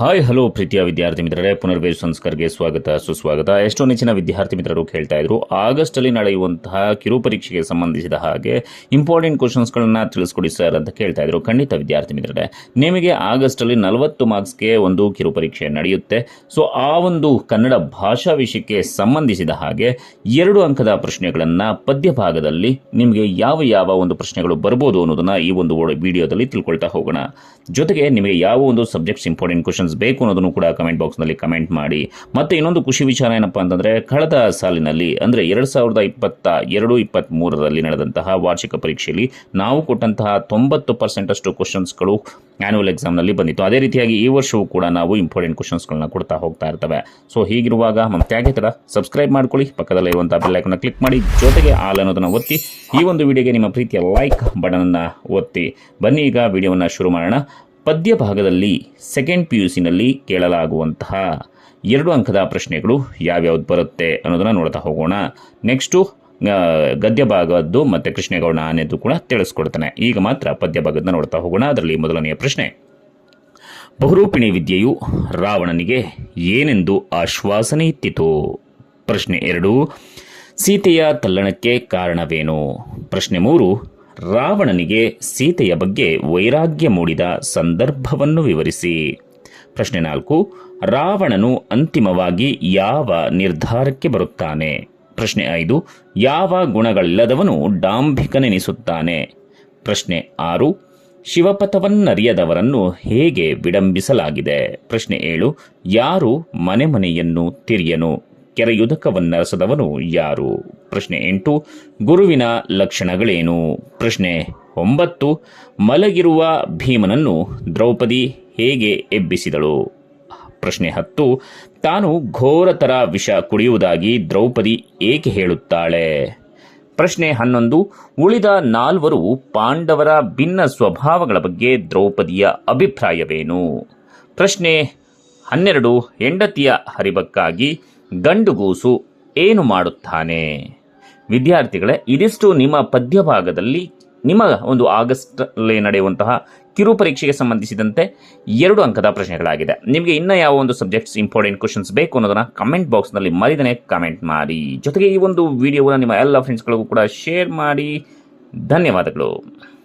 Hi hello ಪ್ರೀತಿಯ ವಿದ್ಯಾರ್ಥಿ ಮಿತ್ರರೇ. ಪುನರ್ವೇಶ ಸಂಸ್ಕರ್ಗೆ ಸ್ವಾಗತ, ಸುಸ್ವಾಗತ. ಎಷ್ಟೋ ನೆಚ್ಚಿನ ವಿದ್ಯಾರ್ಥಿ ಮಿತ್ರರು ಕೇಳ್ತಾ ಇದ್ರು. ಆಗಸ್ಟ್ ಅಲ್ಲಿ ನಡೆಯುವಂತಹ ಕಿರು ಪರೀಕ್ಷೆಗೆ ಸಂಬಂಧಿಸಿದ ಹಾಗೆ ಇಂಪಾರ್ಟೆಂಟ್ ಕ್ವಶನ್ಸ್ಗಳನ್ನ ತಿಳಿಸ್ಕೊಡಿ ಸರ್ ಅಂತ ಕೇಳ್ತಾ ಇದ್ರು. ಖಂಡಿತ ವಿದ್ಯಾರ್ಥಿ ಮಿತ್ರರೇ, ನಿಮಗೆ ಆಗಸ್ಟ್ ಅಲ್ಲಿ ನಲವತ್ತು ಮಾರ್ಕ್ಸ್ಗೆ ಒಂದು ಕಿರು ಪರೀಕ್ಷೆ ನಡೆಯುತ್ತೆ. ಸೊ ಆ ಒಂದು ಕನ್ನಡ ಭಾಷಾ ವಿಷಯಕ್ಕೆ ಸಂಬಂಧಿಸಿದ ಹಾಗೆ ಎರಡು ಅಂಕದ ಪ್ರಶ್ನೆಗಳನ್ನ ಪದ್ಯ ಭಾಗದಲ್ಲಿ ನಿಮಗೆ ಯಾವ ಯಾವ ಒಂದು ಪ್ರಶ್ನೆಗಳು ಬರ್ಬೋದು ಅನ್ನೋದನ್ನ ಈ ಒಂದು ವಿಡಿಯೋದಲ್ಲಿ ತಿಳ್ಕೊಳ್ತಾ ಹೋಗೋಣ. ಜೊತೆಗೆ ನಿಮಗೆ ಯಾವ ಒಂದು ಸಬ್ಜೆಕ್ಟ್ಸ್ ಇಂಪಾರ್ಟೆಂಟ್ ಕ್ವಶನ್ಸ್ ಬೇಕು ಅನ್ನೋದನ್ನು ಕೂಡ ಕಮೆಂಟ್ ಬಾಕ್ಸ್ನಲ್ಲಿ ಕಮೆಂಟ್ ಮಾಡಿ. ಮತ್ತೆ ಇನ್ನೊಂದು ಖುಷಿ ವಿಚಾರ ಏನಪ್ಪಾ ಅಂತಂದ್ರೆ, ಕಳೆದ ಸಾಲಿನಲ್ಲಿ, ಅಂದ್ರೆ ಎರಡು ಸಾವಿರದ ಇಪ್ಪತ್ತ ಎರಡು ಇಪ್ಪತ್ತ್ಮೂರರಲ್ಲಿ ನಡೆದಂತಹ ವಾರ್ಷಿಕ ಪರೀಕ್ಷೆಯಲ್ಲಿ ನಾವು ಕೊಟ್ಟಂತಹ ತೊಂಬತ್ತು ಪರ್ಸೆಂಟ್ ಅಷ್ಟು ಕ್ವಶನ್ಸ್ಗಳು ಆನ್ಯುವಲ್ ಎಕ್ಸಾಮ್ನಲ್ಲಿ ಬಂದಿತ್ತು. ಅದೇ ರೀತಿಯಾಗಿ ಈ ವರ್ಷವೂ ಕೂಡ ನಾವು ಇಂಪಾರ್ಟೆಂಟ್ ಕ್ವಶನ್ಸ್ಗಳನ್ನ ಕೊಡ್ತಾ ಹೋಗ್ತಾ ಇರ್ತವೆ. ಸೊ ಹೀಗಿರುವಾಗ ಮತ್ತೆ ಯಾಕೆ ಥರ ಸಬ್ಸ್ಕ್ರೈಬ್ ಮಾಡ್ಕೊಳ್ಳಿ. ಪಕ್ಕದಲ್ಲಿರುವಂಥ ಬೆಲ್ಲೈಕನ್ನ ಕ್ಲಿಕ್ ಮಾಡಿ. ಜೊತೆಗೆ ಆಲ್ ಅನ್ನೋದನ್ನು ಒತ್ತಿ. ಈ ಒಂದು ವಿಡಿಯೋಗೆ ನಿಮ್ಮ ಪ್ರೀತಿಯ ಲೈಕ್ ಬಟನನ್ನು ಒತ್ತಿ. ಬನ್ನಿ, ಈಗ ವಿಡಿಯೋವನ್ನು ಶುರು ಮಾಡೋಣ. ಪದ್ಯ ಭಾಗದಲ್ಲಿ ಸೆಕೆಂಡ್ ಪಿ ಯು ಸಿನಲ್ಲಿ ಕೇಳಲಾಗುವಂತಹ ಎರಡು ಅಂಕದ ಪ್ರಶ್ನೆಗಳು ಯಾವ್ಯಾವ್ದು ಬರುತ್ತೆ ಅನ್ನೋದನ್ನು ನೋಡ್ತಾ ಹೋಗೋಣ. ನೆಕ್ಸ್ಟು ಗದ್ಯ ಭಾಗದ್ದು ಮತ್ತು ಕೃಷ್ಣೇಗೌಡ ಅನ್ನೋದು ಕೂಡ ತಿಳಿಸ್ಕೊಡ್ತಾನೆ. ಈಗ ಮಾತ್ರ ಪದ್ಯ ಭಾಗದನ್ನ ನೋಡ್ತಾ ಹೋಗೋಣ. ಅದರಲ್ಲಿ ಮೊದಲನೆಯ ಪ್ರಶ್ನೆ. ಬಹುರೂಪಿಣಿ ವಿದ್ಯೆಯು ರಾವಣನಿಗೆ ಏನೆಂದು ಆಶ್ವಾಸನೆ ಇತ್ತಿತು ಪ್ರಶ್ನೆ ಎರಡು. ಸೀತೆಯ ತಲ್ಲಣಕ್ಕೆ ಕಾರಣವೇನು? ಪ್ರಶ್ನೆ ಮೂರು. ರಾವಣನಿಗೆ ಸೀತೆಯ ಬಗ್ಗೆ ವೈರಾಗ್ಯ ಮೂಡಿದ ಸಂದರ್ಭವನ್ನು ವಿವರಿಸಿ. ಪ್ರಶ್ನೆ ನಾಲ್ಕು, ರಾವಣನು ಅಂತಿಮವಾಗಿ ಯಾವ ನಿರ್ಧಾರಕ್ಕೆ ಬರುತ್ತಾನೆ? ಪ್ರಶ್ನೆ ಐದು, ಯಾವ ಗುಣಗಳಿಲ್ಲದವನು ಡಾಂಭಿಕನೆನಿಸುತ್ತಾನೆ? ಪ್ರಶ್ನೆ ಆರು, ಶಿವಪಥವನ್ನರಿಯದವರನ್ನು ಹೇಗೆ ವಿಡಂಬಿಸಲಾಗಿದೆ? ಪ್ರಶ್ನೆ ಏಳು, ಯಾರು ಮನೆ ಮನೆಯನ್ನು ತಿರಿಯನು? ಕೆರೆಯುದಕವನ್ನರಸದವನು ಯಾರು? ಪ್ರಶ್ನೆ ಎಂಟು, ಗುರುವಿನ ಲಕ್ಷಣಗಳೇನು? ಪ್ರಶ್ನೆ ಒಂಬತ್ತು, ಮಲಗಿರುವ ಭೀಮನನ್ನು ದ್ರೌಪದಿ ಹೇಗೆ ಎಬ್ಬಿಸಿದಳು? ಪ್ರಶ್ನೆ ಹತ್ತು, ತಾನು ಘೋರತರ ವಿಷ ಕುಡಿಯುವುದಾಗಿ ದ್ರೌಪದಿ ಏಕೆ ಹೇಳುತ್ತಾಳೆ? ಪ್ರಶ್ನೆ ಹನ್ನೊಂದು, ಉಳಿದ ನಾಲ್ವರು ಪಾಂಡವರ ಭಿನ್ನ ಸ್ವಭಾವಗಳ ಬಗ್ಗೆ ದ್ರೌಪದಿಯ ಅಭಿಪ್ರಾಯವೇನು? ಪ್ರಶ್ನೆ ಹನ್ನೆರಡು, ಹೆಂಡತಿಯ ಹರಿಬಕ್ಕಾಗಿ ಗಂಡುಗೂಸು ಏನು ಮಾಡುತ್ತಾನೆ? ವಿದ್ಯಾರ್ಥಿಗಳೇ, ಇದಿಷ್ಟು ನಿಮ್ಮ ಪದ್ಯ ಭಾಗದಲ್ಲಿ ನಿಮ್ಮ ಒಂದು ಆಗಸ್ಟಲ್ಲಿ ನಡೆಯುವಂತಹ ಕಿರು ಪರೀಕ್ಷೆಗೆ ಸಂಬಂಧಿಸಿದಂತೆ ಎರಡು ಅಂಕದ ಪ್ರಶ್ನೆಗಳಾಗಿದೆ. ನಿಮಗೆ ಇನ್ನೂ ಯಾವ ಒಂದು ಸಬ್ಜೆಕ್ಟ್ಸ್ ಇಂಪಾರ್ಟೆಂಟ್ ಕ್ವಶನ್ಸ್ ಬೇಕು ಅನ್ನೋದನ್ನ ಕಮೆಂಟ್ ಬಾಕ್ಸ್ನಲ್ಲಿ ಮರಿದನೆ ಕಮೆಂಟ್ ಮಾಡಿ. ಜೊತೆಗೆ ಈ ಒಂದು ವಿಡಿಯೋವನ್ನು ನಿಮ್ಮ ಎಲ್ಲ ಫ್ರೆಂಡ್ಸ್ಗಳಿಗೂ ಕೂಡ ಶೇರ್ ಮಾಡಿ. ಧನ್ಯವಾದಗಳು.